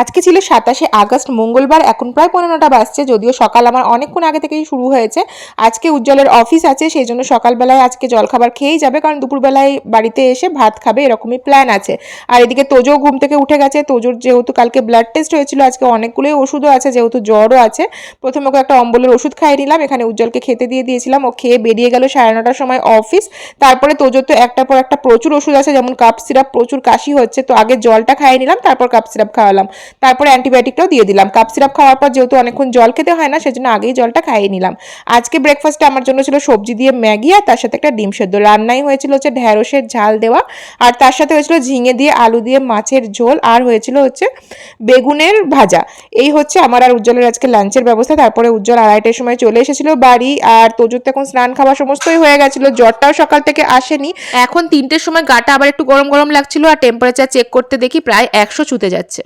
আজকে ছিল সাতাশে আগস্ট, মঙ্গলবার, এখন প্রায় পনেরোটা বাজছে, যদিও সকাল আমার অনেকক্ষণ আগে থেকেই শুরু হয়েছে। আজকে উজ্জ্বলের অফিস আছে সেই জন্য সকালবেলায় আজকে জলখাবার খেয়েই যাবে, কারণ দুপুরবেলায় বাড়িতে এসে ভাত খাবে, এরকমই প্ল্যান আছে। আর এদিকে তোজো ঘুম থেকে উঠে গেছে, তোজোর যেহেতু কালকে ব্লাড টেস্ট হয়েছিল, আজকে অনেকগুলোই ওষুধও আছে, যেহেতু জ্বরও আছে। প্রথমে ওকে একটা অম্বলের ওষুধ খাইয়ে নিলাম, এখানে উজ্জ্বলকে খেতে দিয়ে দিয়েছিলাম, ও খেয়ে বেরিয়ে গেল সাড়ে নটার সময় অফিস তারপরে তোজোর তো একটার পর একটা প্রচুর ওষুধ আছে, যেমন কাপ সিরাপ প্রচুর কাশি হচ্ছে, তো আগে জলটা খাইয়ে নিলাম, তারপর কাপ সিরাপ খাওয়ালাম। তারপরে অ্যান্টিবায়োটিকটাও দিয়ে দিলাম। কাপ সিরাপ খাওয়ার পর যেহেতু অনেকক্ষণ জল খেতে হয় না, সেজন্য আগেই জলটা খাইয়ে নিলাম। আজকে ব্রেকফাস্টে আমার জন্য ছিল সবজি দিয়ে ম্যাগি আর তার সাথে একটা ডিম সেদ্ধ। রান্নাই হয়েছিল হচ্ছে ঢ্যাঁড়সের ঝাল দেওয়া আর তার সাথে হয়েছিল ঝিঙে দিয়ে আলু দিয়ে মাছের ঝোল আর হয়েছিল হচ্ছে বেগুনের ভাজা। এই হচ্ছে আমার আর উজ্জ্বলের আজকে লাঞ্চের ব্যবস্থা। তারপরে উজ্জ্বল আড়াইটার সময় চলে এসেছিল বাড়ি আর তোজোর তো এখন স্নান খাওয়া সমস্তই হয়ে গেছিল। জ্বরটাও সকাল থেকে আসেনি। এখন তিনটের সময় গাটা আবার একটু গরম গরম লাগছিল আর টেম্পারেচার চেক করতে দেখি প্রায় একশো ছুতে যাচ্ছে।